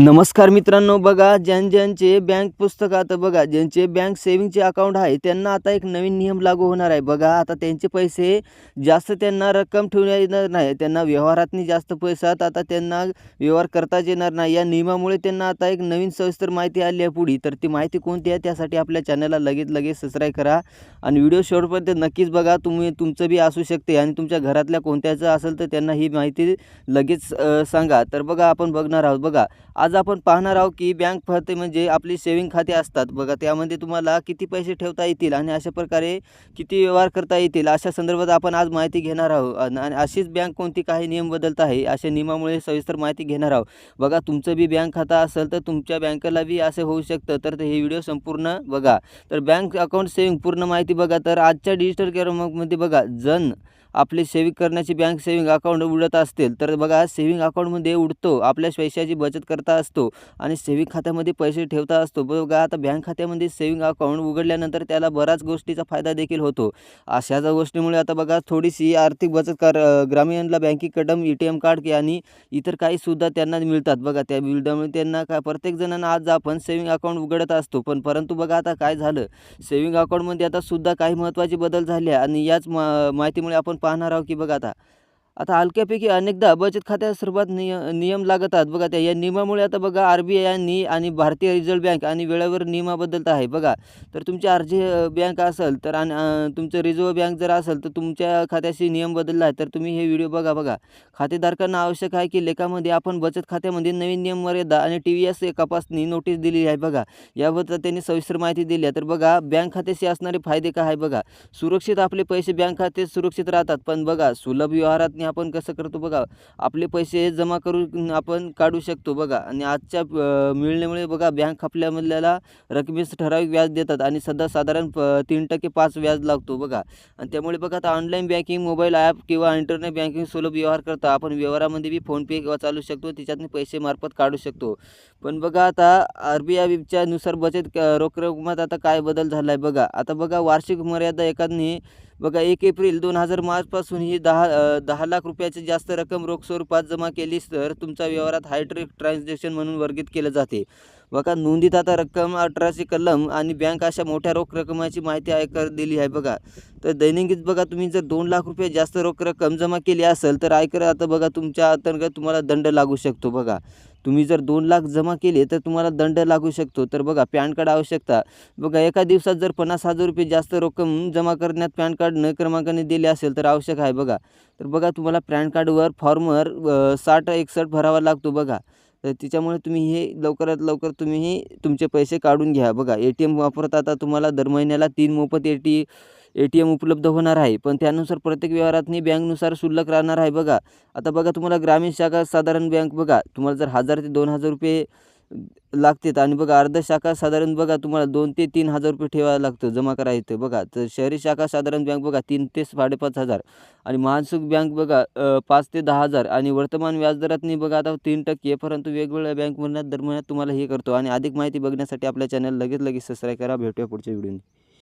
नमस्कार मित्रांनो बघा ज्यां ज्यांचे बँक पुस्तक आता बघा ज्यांचे बँक सेविंगचे अकाउंट आहे त्यांना आता एक नवीन नियम लागू होणार आहे. बघा आता त्यांचे पैसे जास्त त्यांना रक्कम ठेवून येणार नाही. त्यांना व्यवहारातनी जास्त पैसात आता त्यांना व्यवहार करताच येणार नाही. या नियमामुळे त्यांना आता एक नवीन सविस्तर माहिती आली आहे पुढे. तर ती माहिती कोणती आहे त्यासाठी आपल्या चॅनलला लगेच लगेच सबस्क्राईब करा. आणि व्हिडिओ शेवटपर्यंत नक्कीच बघा तुम्ही तुमचं बी असू शकते. आणि तुमच्या घरातल्या कोणत्याचं असेल तर त्यांना ही माहिती लगेच सांगा. तर बघा आपण बघणार आहोत. बघा आज आपण पाहणार आहोत की बँक खाते म्हणजे आपली सेविंग खाते असतात. बघा त्यामध्ये तुम्हाला किती पैसे ठेवता येतील आणि अशा प्रकारे किती व्यवहार करता येतील अशा संदर्भात आपण आज माहिती घेणार आहोत. आणि अशीच बँक कोणती काही नियम बदलत आहे अशा नियमामुळे सविस्तर माहिती घेणार आहोत. बघा तुमचं बी बँक खाता असेल तर तुमच्या बँकेला बी असे होऊ शकतं. तर ते हे व्हिडिओ संपूर्ण बघा. तर बँक अकाउंट सेविंग पूर्ण माहिती बघा. तर आजच्या डिजिटल क्रमांकमध्ये बघा जन आपली सेविंग करण्याची बँक सेविंग अकाउंट उडत असतील तर बघा सेविंग अकाउंटमध्ये उडतो आपल्या पैशाची बचत करता असतो आणि सेविंग खात्यामध्ये पैसे ठेवता असतो. बघा आता बँक खात्यामध्ये सेविंग अकाउंट उघडल्यानंतर त्याला बऱ्याच गोष्टीचा फायदा देखील होतो. अशाच गोष्टीमुळे आता बघा थोडीशी आर्थिक बचत कर ग्रामीणला ग्रामीणला कडम ए टी एम कार्ड आणि इतर काही सुद्धा त्यांना मिळतात. बघा त्या मिळल्यामुळे त्यांना काय प्रत्येक जणांना आज आपण सेविंग अकाउंट उघडत असतो. पण परंतु बघा आता काय झालं? सेविंग अकाउंटमध्ये आता सुद्धा काही महत्त्वाचे बदल झाले आणि याच मा माहितीमुळे आपण पाहणार आहोत की बघा आता आता हलक्यापैकी अनेकदा बचत खात्या सर्वात निय नियम लागतात बघा त्या या नियमामुळे आता बघा आर बी आयनी आणि भारतीय रिझर्व्ह बँक आणि वेळेवर नियमा बदलत आहे बघा. तर तुमची आर जी बँक असेल तर आणि तुमचं रिझर्व्ह बँक जर असेल तर तुमच्या खात्याशी नियम बदलला आहे तर तुम्ही हे व्हिडिओ बघा बघा. खातेधारकांना आवश्यक आहे की लेखामध्ये आपण बचत खात्यामध्ये नवीन नियम मर्यादा आणि टी व्ही एस कपासणी नोटीस दिली आहे बघा. याबद्दल त्यांनी सविस्तर माहिती दिली आहे. तर बघा बँक खात्याशी असणारे फायदे काय आहे बघा. सुरक्षित आपले पैसे बँक खाते सुरक्षित राहतात. पण बघा सुलभ व्यवहारात आपण कसं करतो बघा आपले पैसे जमा करून आपण काढू शकतो बघा. आणि आजच्या मिळण्यामुळे बघा बँक आपल्यामधल्याला रकमेस ठराविक व्याज देतात आणि सध्या साधारण प तीन टक्के पाच व्याज लागतो बघा. आणि त्यामुळे बघा आता ऑनलाईन बँकिंग मोबाईल ॲप किंवा इंटरनेट बँकिंग सुलभ व्यवहार करता आपण व्यवहारामध्ये बी फोनपे किंवा चालू शकतो त्याच्यातून पैसे मार्फत काढू शकतो. पण बघा आता आर बी आयच्या नुसार बचत रोख रकमात आता काय बदल झाला आहे बघा. आता बघा वार्षिक मर्यादा एखादी बघा एक एप्रिल दोन हजार मार्चपासून ही दहा दहा लाख रुपयाची जास्त रक्कम रोख स्वरूपात जमा केलीस तर तुमच्या व्यवहारात हायड्रिक ट्रान्झॅक्शन म्हणून वर्गीत केलं जाते. बघा नोंदीत आता रक्कम अठराशे कलम आणि बँक अशा मोठ्या रोख रकमाची माहिती आयकर दिली आहे बघा. तर दैनंदिन बघा तुम्ही जर दोन लाख रुपये जास्त रोख रक्कम जमा केली असेल तर आयकर आता बघा तुमच्या अंतर्गत तुम्हाला दंड लागू शकतो बघा. तुम्ही जर दोन लाख जमा केले तर तुम्हाला दंड लागू शकतो. तर बघा पॅन कार्ड आवश्यकता बघा एका दिवसात जर पन्नास हजार रुपये जास्त रक्कम जमा करण्यात पॅन कार्ड न क्रमांकाने दिले असेल तर आवश्यक आहे बघा. तर बघा तुम्हाला पॅन कार्डवर फॉर्मवर साठ एकसष्ट भरावा लागतो बघा. तर तिच्यामुळे तुम्ही हे लवकरात लवकर तुम्ही तुमचे पैसे काढून घ्या. बघा ए टी एम वापरत आता तुम्हाला दर महिन्याला तीन मोफत A T A T M उपलब्ध होणार आहे. पण त्यानुसार प्रत्येक व्यवहारातनी बँकनुसार शुल्क राहणार आहे बघा. आता बघा तुम्हाला ग्रामीण शाखा साधारण बँक बघा. तुम्हाला जर हजार ते दोन हजार रुपये लागतात आणि बघा अर्ध शाखा साधारण बघा तुम्हाला दोन ते तीन हजार रुपये ठेवायला लागतं जमा करायचं बघा. तर शहरी शाखा साधारण बँक बघा तीन ते साडेपाच हजार. आणि महासुख बँक बघा पाच ते दहा हजार. आणि वर्तमान व्याजदरातनी बघा आता तीन टक्के परंतु वेगवेगळ्या बँक महिन्यात दर महिन्यात तुम्हाला हे करतो. आणि अधिक माहिती बघण्यासाठी आपल्या चॅनल लगेच लगेच सबस्क्राईब करा. भेटूया पुढच्या व्हिडिओ